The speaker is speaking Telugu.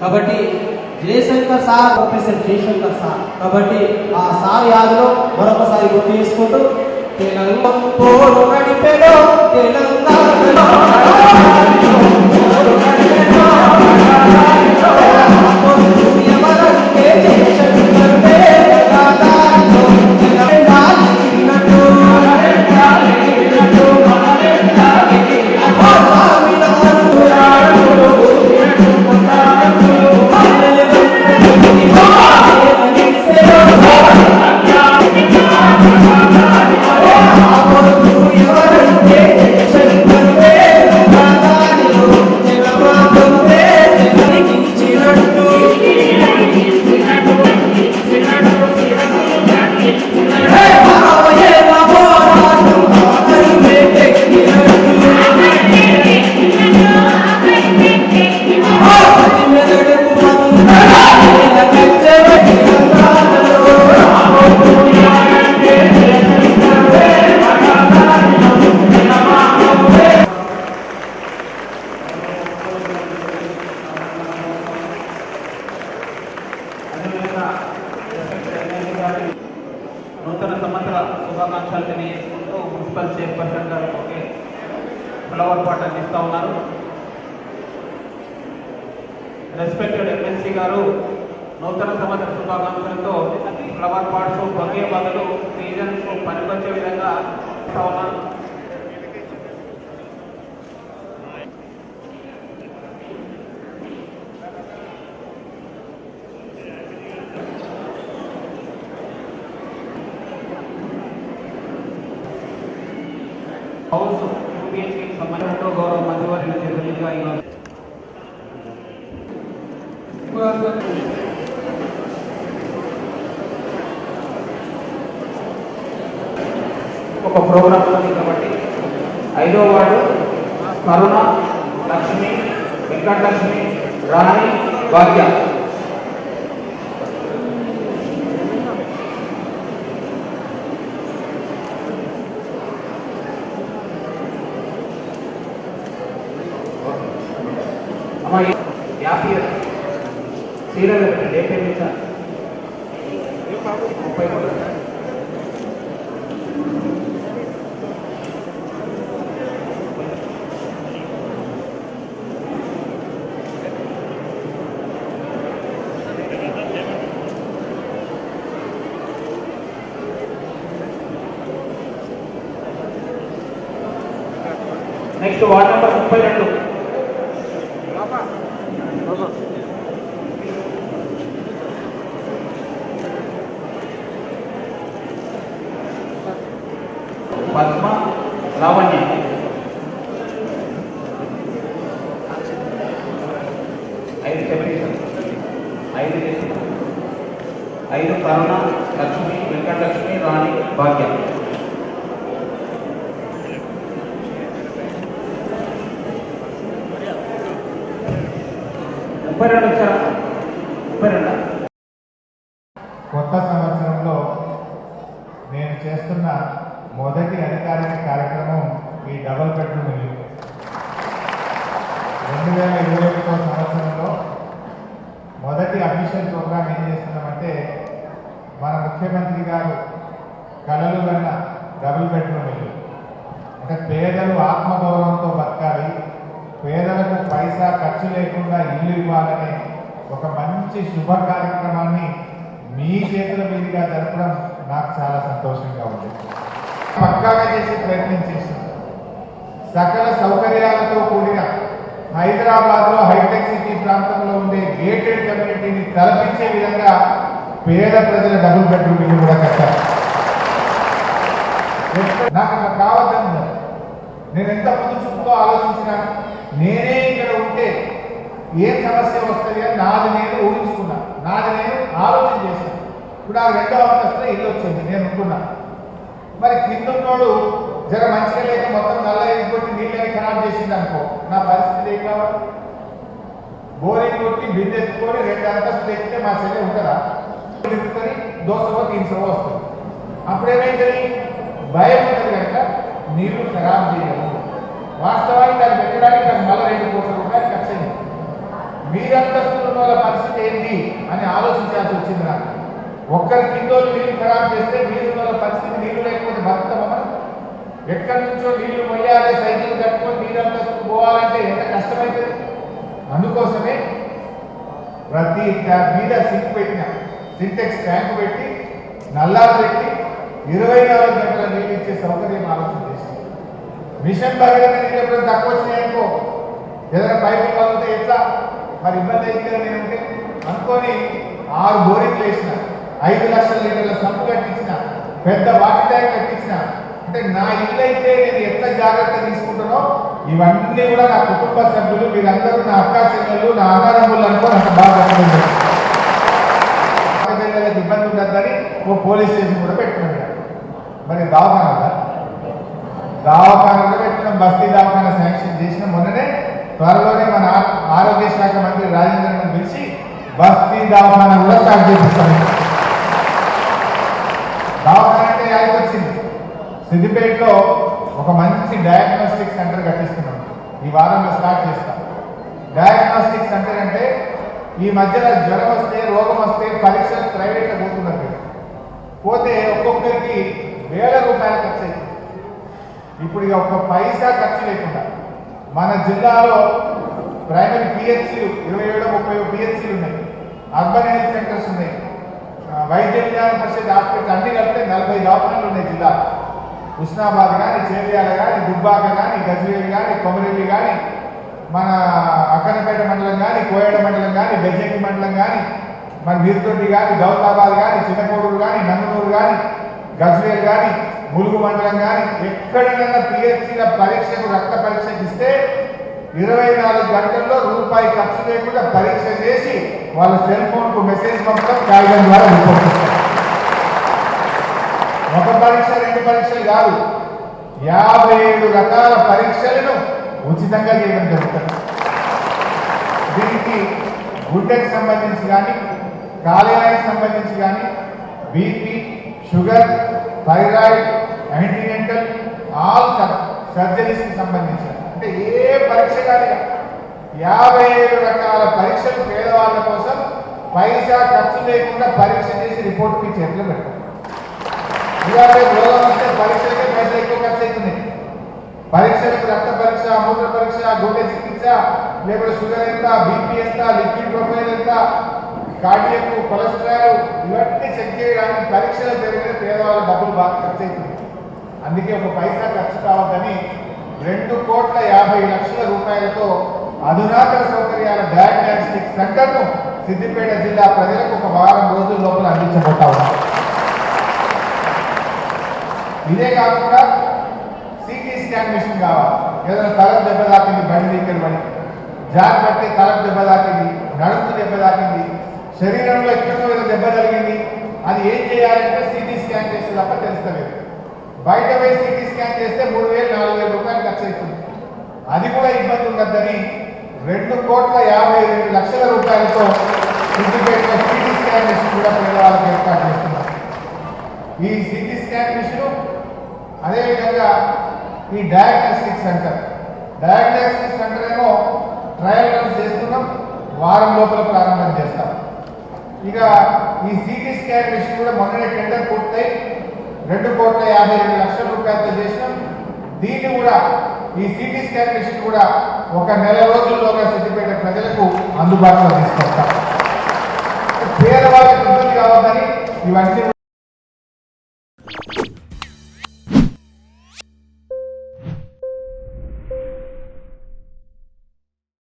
కాబట్టి Jayashankar sir professor Jayashankar sir. కాబట్టి ఆ సార్ యాదలో మరొకసారి గుర్తు చేసుకుంటూ తెలంగాణ పోరు నడిపెలో తెలంగాణలో పొరపాటు అందిస్తూ ఉన్నారు. రెస్పెక్టెడ్ ఎమ్మెల్సీ గారు నూతన సంవత్సర శుభాకాంక్షలతో ఫ్లవర్ పాట్స్ ఒకే బదులు సీజన్స్ పనికొచ్చే విధంగా ఇస్తా ఉన్నారు. హౌస్ ఒక ప్రోగ్రామ్ ఉంది కాబట్టి ఐదో వార్డు కరుణ లక్ష్మి వెంకటలక్ష్మి రాణి భాగ్య అమ్మ యాభై సీరియల్ పెట్టండి ఏమి సార్ ముప్పై మూడు నెక్స్ట్ వార్డ్ నెంబర్ ముప్పై రెండు. ఐదు చెప్పండి ఐదు చేసి ఐదు కరుణ లక్ష్మి వెంకటలక్ష్మి రాణి భాగ్య. ముప్పై రెండు వచ్చారా ముప్పై రెండు కొత్త సంవత్సరంలో నేను చేస్తున్న మొదటి అధికారిక కార్యక్రమం ఈ డబల్ బెడ్రూమ్ ఇల్లు. రెండు వేల ఇరవై ఒకటో సంవత్సరంలో మొదటి ప్రోగ్రామ్ ఏం చేస్తున్నామంటే మన ముఖ్యమంత్రి గారు కళలు కన్న డబుల్ బెడ్రూమ్ ఇల్లు. అంటే పేదలు ఆత్మగౌరవంతో బతకాలి పేదలకు పైసా ఖర్చు లేకుండా ఇల్లు ఇవ్వాలనే ఒక మంచి శుభ కార్యక్రమాన్ని మీ చేతుల మీదుగా జరపడం నాకు చాలా సంతోషంగా ఉంది. పక్కాగా చేసే ప్రయత్నం చేస్తున్నాను సకల సౌకర్యాలతో కూడిన హైదరాబాద్లో హైటెక్ సిటీ ప్రాంతంలో ఉండే గేటెడ్ కమ్యూనిటీని తలపించే విధంగా పేద ప్రజల డబుల్ బెడ్రూమ్ ఇల్లు కూడా కట్టారు. నాకు అక్కడ కావద్దని నేను ఎంత ముందు చూపుతో ఆలోచించినా నేనే ఇక్కడ ఉంటే ఏ సమస్య వస్తుంది అని నాది నేను ఊహించుకున్నా. నాది నేను ఆలోచన చేశాను. ఇప్పుడు ఆ రెండో అంతస్తులో ఇల్లు వచ్చింది నేను అనుకున్నా. మరి కింద ఉన్నోడు జర మంచిగా లేక మొత్తం నల్ల ఎగిపోతే నీళ్ళని ఖరాబ్ చేసింది అనుకో నా పరిస్థితి ఏం కావాలి? బోరింగ్ కొట్టి బిందె ఎత్తుకొని రెండు అంతస్తులు ఎక్కితే మా చెల్లె ఉంటుందా? తిరుగుతుంది దోసవో తీన్సవో వస్తుంది. అప్పుడేమైందని భయం ఉంటుంది కనుక నీళ్ళు ఖరాబ్ చేయము వాస్తవానికి దాన్ని పెట్టడానికి నాకు మళ్ళీ రెండు కోట్ల రూపాయలు ఖర్చు అయింది మీరంతస్తులు వాళ్ళ పరిస్థితి ఏంటి అని ఆలోచించాల్సి వచ్చింది నాకు. ఒక్కరి కిందోళ్ళు నీళ్ళు ఖరాబ్ చేస్తే మీరు వాళ్ళ పరిస్థితి నీళ్ళు లేకపోతే బతుకమ్మ ఎక్కడి నుంచో నీళ్ళు మొయ్యాలి సైకిల్ కట్టుకొని నీళ్ళంతా పోవాలంటే ఎంత కష్టమైతుంది అందుకోసమే ప్రతి మీద సింక్ పెట్టిన. సింటెక్స్ ట్యాంక్ పెట్టి నల్లాలు పెట్టి ఇరవై నాలుగు గంటల నీళ్ళు ఇచ్చే సౌకర్యం ఆలోచన చేసింది మిషన్ భగీరథ నీళ్ళు ఎప్పుడైనా తక్కువ వచ్చినాయనుకో ఏదైనా పైపులు పగిలితే ఎట్లా? మరి ఇబ్బంది అయితే కదా నేను ఉంటే. అనుకొని ఆరు బోరింగ్లు వేసిన ఐదు లక్షల లీటర్ల సంపు కట్టించిన పెద్ద వాటర్ ట్యాంక్ కట్టించిన అంటే నా ఇల్లు అయితే నేను ఎట్లా జాగ్రత్త తీసుకుంటానో ఇవన్నీ కూడా నా కుటుంబ సభ్యులు మీరందరూ నా అక్కా చెల్లెలు నా అన్నదమ్ములు అనుకో నాకు బాగా అర్థమైంది. అక్క చెల్లెలకు ఇబ్బంది ఉండద్దని ఓ పోలీస్ స్టేషన్ కూడా పెట్టుకున్నాడు మరి దవాఖానా దవాఖానలో పెట్టిన బస్తీ దవాఖానా శాంక్షన్ చేసిన. మొన్ననే త్వరలోనే మన ఆరోగ్య శాఖ మంత్రి రాజేంద్రను పిలిచి బస్తీ దవాఖానా కూడా స్టార్ట్ చేపిస్తాం దవాఖానా అంటే యాడికి వచ్చింది సిద్దిపేటలో ఒక మంచి డయాగ్నోస్టిక్ సెంటర్ కట్టిస్తున్నాం. ఈ వారంలో స్టార్ట్ చేస్తాం. డయాగ్నోస్టిక్ సెంటర్ అంటే ఈ మధ్యలో జ్వరం వస్తే రోగం వస్తే పరీక్షలు ప్రైవేట్లో పోతున్నారు పోతే ఒక్కొక్కరికి వేల రూపాయలు ఖర్చు అవుతుంది ఇప్పుడు ఇక ఒక్క పైసా ఖర్చు లేకుండా మన జిల్లాలో ప్రైమరీ పిహెచ్సీలు ఇరవై ఏడు ముప్పై పిహెచ్సీలు ఉన్నాయి. అర్బన్ హెల్త్ సెంటర్స్ ఉన్నాయి వైద్య విజ్ఞాన పరిషత్ హాస్పిటల్ అన్ని కలిపితే నలభై దవాఖానాలు ఉన్నాయి జిల్లా హుస్నాబాద్ కానీ చేర్యాల కానీ దుబ్బాక కానీ గజ్వేల్ కానీ కొమరెల్లి కానీ మన అక్కనపేట మండలం కానీ కోయడ మండలం కానీ బెజ్జంకి మండలం కానీ మన వీరుతొట్టి కానీ దౌతాబాద్ కానీ చిన్నకోడూరు కానీ నందనూరు కానీ గజ్వేల్ కానీ ములుగు మండలం కానీ ఎక్కడికైనా పిహెచ్సీల పరీక్షకు రక్త పరీక్షకు ఇస్తే ఇరవై నాలుగు గంటల్లో రూపాయి ఖర్చు లేకుండా పరీక్ష చేసి వాళ్ళ సెల్ ఫోన్కు మెసేజ్ పంపడం కాగితం ద్వారా రిపోర్ట్ ఒక పరీక్ష రెండు పరీక్షలు కాదు. యాభై ఏడు రకాల పరీక్షలను ఉచితంగా చేయడం జరుగుతుంది. దీనికి గుండెకి సంబంధించి కానీ కాలేయానికి సంబంధించి కానీ BP sugar thyroid antenatal all సర్జరీస్కి సంబంధించి అంటే ఏ పరీక్ష కానీ యాభై ఏడు రకాల పరీక్షలు పేదవాళ్ళ కోసం పైసా ఖర్చు లేకుండా పరీక్ష చేసి రిపోర్ట్ మీ చేతిలో ఇవాళ రోగం వస్తే పరీక్షలకే పైసలు ఎక్కువ ఖర్చు అవుతున్నాయి. పరీక్షలకు రక్త పరీక్ష మూత్ర పరీక్ష గుండె చికిత్స లేకపోతే షుగర్ ఎంత బీపీ ఎంత లిక్విడ్ ప్రొఫైల్ ఎంత కార్డియక్ కొలెస్ట్రాల్ ఇవన్నీ చెక్ చేయడానికి పరీక్షలు జరిగిన పేదవాళ్ళ డబ్బులు బాగా ఖర్చు అవుతుంది అందుకే ఒక పైసా ఖర్చు కావద్దని రెండు కోట్ల యాభై లక్షల రూపాయలతో అధునాతన సౌకర్యాల డయాగ్నాస్టిక్ సెంటర్ను సిద్దిపేట జిల్లా ప్రజలకు ఒక వారం రోజుల లోపల అందించబోతా ఇదే కాకుండా సిటీ స్కాన్ మిషన్ కావాలి. ఏదైనా తలకు దెబ్బ తాకింది బండి దగ్గర పడి. జారి పట్టి తలం దెబ్బ తాకింది నడుపు దెబ్బ తాకింది శరీరంలో ఎక్కడో దెబ్బ తగిలింది అది ఏం చేయాలంటే సిటీ స్కాన్ చేస్తే తప్ప తెలుస్తలేదు. బయట పోయి సిటీ స్కాన్ చేస్తే మూడు వేలు నాలుగు వేల రూపాయలు ఖర్చు అవుతుంది అది కూడా ఇబ్బంది ఉండద్దని రెండు కోట్ల యాభై రెండు లక్షల రూపాయలతో సిటీ స్కాన్ మిషన్ కూడా పేదవాళ్ళకి ఏర్పాటు చేస్తున్నారు. ఈ సిటీ స్కాన్ మిషన్ అదేవిధంగా ఈ డయాగ్నోస్టిక్ సెంటర్ డయాగ్నోస్టిక్ సెంటర్ ఏమో ట్రయల్ రన్స్ చేస్తున్నాం వారం లోపల ప్రారంభం చేస్తాం. ఇక ఈ సిటీ స్కాన్ మిషన్ కూడా మొన్ననే టెండర్ పూర్తయి రెండు కోట్ల యాభై రెండు లక్షల రూపాయలతో చేసినాం. దీన్ని కూడా ఈ సిటీ స్కాన్ మిషన్ కూడా ఒక నెల రోజుల్లోగా సిద్దిపేట ప్రజలకు అందుబాటులో తీసుకొస్తాం. పేదవాళ్ళకి ఇబ్బంది కావద్దని ఇవన్నీ